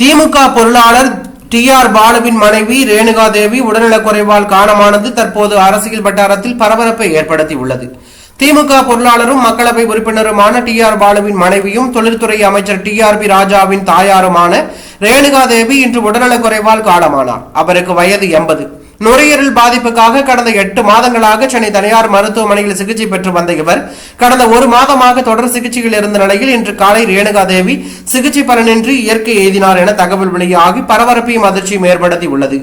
திமுக பொருளாளர் D R பாலுவின் மனைவி ரேணுகா தேவி உடல்நலக்குறைவால் காரணமானது தற்போது அரசியல் வட்டாரத்தில் பரபரப்பை ஏற்படுத்தியுள்ளது. திமுக பொருளாளரும் மக்களவை உறுப்பினருமான டி ஆர் பாலுவின் மனைவியும் தொழில்துறை அமைச்சர் டி ஆர் பி ராஜாவின் தாயாருமான ரேணுகா தேவி இன்று உடல்நலக்குறைவால் காலமானார் அவருக்கு வயது எண்பது. நுரையீரல் பாதிப்புக்காக கடந்த எட்டு மாதங்களாக சென்னை தனியார் மருத்துவமனையில் சிகிச்சை பெற்று வந்த இவர் கடந்த ஒரு மாதமாக தொடர் சிகிச்சையில் இருந்த நிலையில் இன்று காலை ரேணுகா தேவி சிகிச்சை பலனின்றி இயற்கை எய்தினார் என தகவல் வெளியாகி பரபரப்பையும் அதிர்ச்சியும் ஏற்படுத்தி உள்ளது